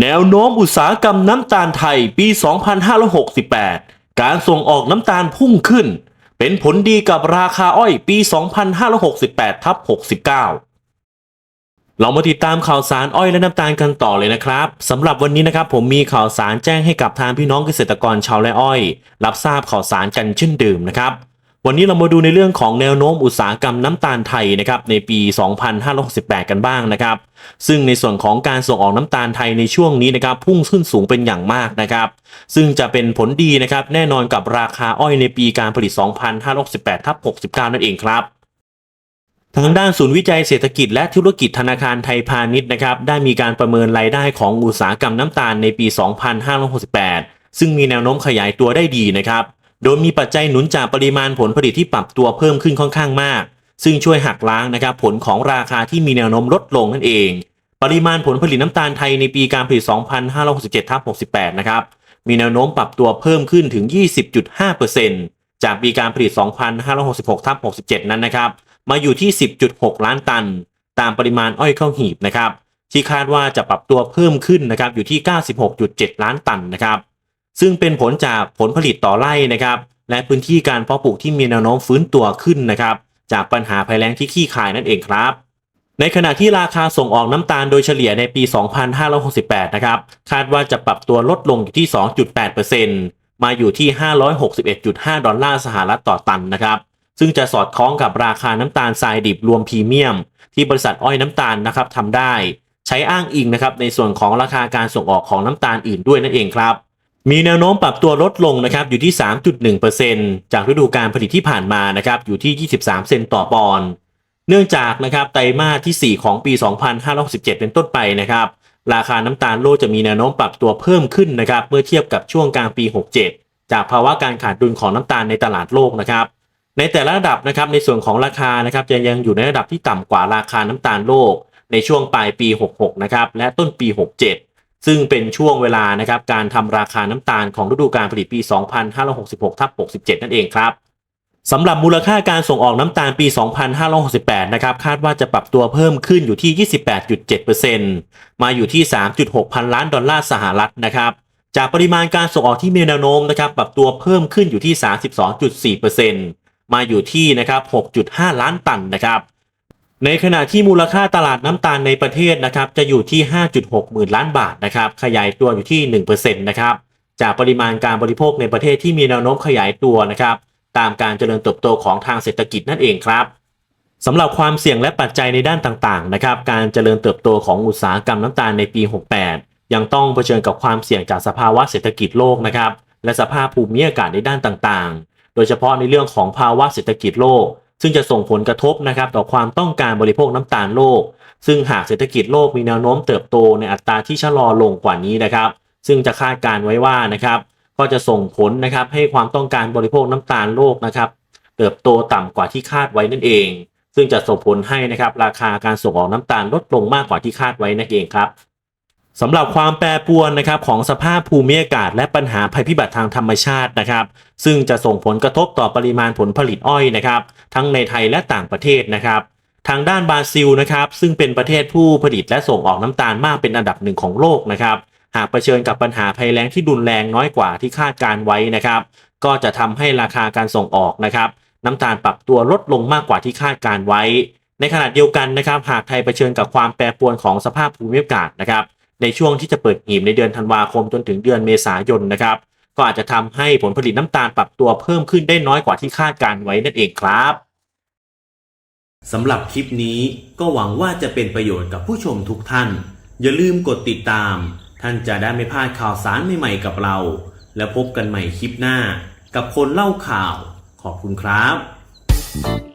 แนวโน้มอุตสาหกรรมน้ำตาลไทยปี 2568 การส่งออกน้ำตาลพุ่งขึ้น เป็นผลดีกับราคาอ้อยปี 2568ทับ69 เรามาติดตามข่าวสารอ้อยและน้ำตาลกันต่อเลยนะครับสำหรับวันนี้นะครับผมมีข่าวสารแจ้งให้กับทางพี่น้องเกษตรกรชาวไร่อ้อย รับทราบข่าวสารกันเช่นเดิมนะครับ วันนี้เรามาดูในเรื่องของแนวโน้มอุตสาหกรรมน้ำตาลไทยนะครับในปี 2568 กันบ้างนะครับ ซึ่งในส่วนของการส่งออกน้ำตาลไทยในช่วงนี้นะครับพุ่งขึ้นสูงเป็นอย่างมากนะครับ ซึ่งจะเป็นผลดีนะครับแน่นอนกับราคาอ้อยในปีการผลิต 2568ทับ69 นั่นเองครับทางด้านศูนย์วิจัยเศรษฐกิจและธุรกิจธนาคารไทยพาณิชย์นะครับได้มีการประเมินรายได้ของอุตสาหกรรมน้ำตาลในปี 2568 ซึ่งมีแนวโน้มขยายตัวได้ดีนะครับ โดยมีปัจจัยหนุนจากปริมาณผลผลิตที่ปรับตัวเพิ่มขึ้นค่อนข้างมาก ซึ่งช่วยหักล้างนะครับผลของราคาที่มีแนวโน้มลดลงนั่นเอง ปริมาณผลผลิตน้ำตาลไทยในปีการผลิต 2567ทับ68 นะครับมีแนวโน้มปรับตัวเพิ่มขึ้นถึง 20.5%จากปีการผลิต 2566ทับ67 นั้นนะครับ มาอยู่ที่ 10.6 ล้านตัน ตามปริมาณอ้อยเข้าหีบนะครับ ที่คาดว่าจะปรับตัวเพิ่มขึ้นนะครับ อยู่ที่ 96.7 ล้านตันนะครับ ซึ่งเป็นผลจากผลผลิตต่อไร่นะครับ และพื้นที่การเพาะปลูกที่มีแนวโน้มฟื้นตัวขึ้นนะครับ จากปัญหาภัยแล้งที่ขี้คายนั่นเองครับ ในขณะที่ราคาส่งออกน้ำตาลโดยเฉลี่ยในปี 2568 นะครับ คาดว่าจะปรับตัวลดลงอยู่ที่ 2.8%มาอยู่ที่ 561.5 ดอลลาร์สหรัฐต่อตันนะครับ ซึ่งจะสอดคล้องกับราคาน้ำตาลทรายดิบรวมพรีเมียม ที่บริษัทอ้อยน้ำตาลนะครับทำได้ ใช้อ้างอิงนะครับในส่วนของราคาการส่งออกของน้ำตาลอื่นด้วยนั่นเองครับ มีแนวโน้มปรับตัวลดลงนะครับอยู่ที่ 3.1%จากฤดูการผลิตที่ผ่านมานะครับอยู่ที่ 23 เซนต์ต่อปอนด์เนื่องจากนะครับไตรมาสที่ 4 ของปี 2567 เป็นต้นไปนะครับราคาน้ำตาลโลกจะมีแนวโน้มปรับตัวเพิ่มขึ้นนะครับเมื่อเทียบกับช่วงกลางปี 67 จากภาวะการขาดดุลของน้ำตาลในตลาดโลกนะครับในแต่ละระดับนะครับในส่วนของราคานะครับจะยังอยู่ในระดับที่ต่ำกว่าราคาน้ำตาลโลก ในช่วงปลายปี 66 นะครับและต้นปี 67 ซึ่งเป็นช่วงเวลานะครับการทำราคาน้ำตาลของฤดูกาลผลิตปี 2566ทับ67 นั่นเองครับสำหรับมูลค่าการส่งออกน้ำตาลปี 2568 นะครับ คาดว่าจะปรับตัวเพิ่มขึ้นอยู่ที่ 28.7%มาอยู่ที่ 3.6 พันล้านดอลลาร์สหรัฐนะครับ จากปริมาณการส่งออกที่มีแนวโน้มนะครับ ปรับตัวเพิ่มขึ้นอยู่ที่ 32.4%มาอยู่ที่นะครับ 6.5 ล้านตันนะครับ ในขณะที่มูลค่าตลาดน้ำตาลในประเทศนะครับจะอยู่ที่ 5.6 หมื่นล้านบาทนะครับขยายตัวอยู่ที่ 1%นะครับจากปริมาณการบริโภคในประเทศที่มีแนวโน้มขยายตัวนะครับตามการเจริญเติบโตของทางเศรษฐกิจนั่นเองครับสำหรับความเสี่ยงและปัจจัยในด้านต่างๆนะครับการเจริญเติบโตของอุตสาหกรรมน้ำตาลในปี 68 ยังต้องเผชิญกับความเสี่ยงจากสภาวะเศรษฐกิจโลกนะครับและสภาพภูมิอากาศในด้านต่างๆ โดยเฉพาะในเรื่องของภาวะเศรษฐกิจโลก ซึ่งจะส่งผลกระทบนะครับต่อความต้องการบริโภคน้ำตาลโลก ซึ่งหากเศรษฐกิจโลกมีแนวโน้มเติบโตในอัตราที่ชะลอลงกว่านี้นะครับ ซึ่งจะคาดการไว้ว่านะครับ ก็จะส่งผลนะครับให้ความต้องการบริโภคน้ำตาลโลกนะครับ เติบโตต่ำกว่าที่คาดไว้นั่นเอง ซึ่งจะส่งผลให้นะครับราคาการส่งออกน้ำตาลลดลงมากกว่าที่คาดไว้นั่นเองครับ สำหรับความแปรปรวนนะครับของสภาพภูมิอากาศ และปัญหาภัยพิบัติทางธรรมชาตินะครับ ซึ่งจะส่งผลกระทบต่อปริมาณผลผลิตอ้อยนะครับ ทั้งในไทยและต่างประเทศนะครับ ทางด้านบราซิลนะครับ ซึ่งเป็นประเทศผู้ผลิตและส่งออกน้ำตาลมากเป็นอันดับหนึ่งของโลกนะครับ หากเผชิญกับปัญหาภัยแล้งที่รุนแรงน้อยกว่าที่คาดการไว้นะครับ ก็จะทำให้ราคาการส่งออกนะครับ น้ำตาลปรับตัวลดลงมากกว่าที่คาดการไว้ ในขณะเดียวกันนะครับ หากไทยเผชิญกับความแปรปรวนของสภาพภูมิอากาศนะครับ ในช่วงที่จะเปิดหีบในเดือนธันวาคมจนถึงเดือนเมษายนนะครับ ก็อาจจะทำให้ผลผลิตน้ำตาลปรับตัวเพิ่มขึ้นได้น้อยกว่าที่คาดการไว้นั่นเองครับสำหรับคลิปนี้ก็หวังว่าจะเป็นประโยชน์กับผู้ชมทุกท่าน อย่าลืมกดติดตาม ท่านจะได้ไม่พลาดข่าวสารใหม่ๆกับเรา แล้วพบกันใหม่คลิปหน้า กับคนเล่าข่าว ขอบคุณครับ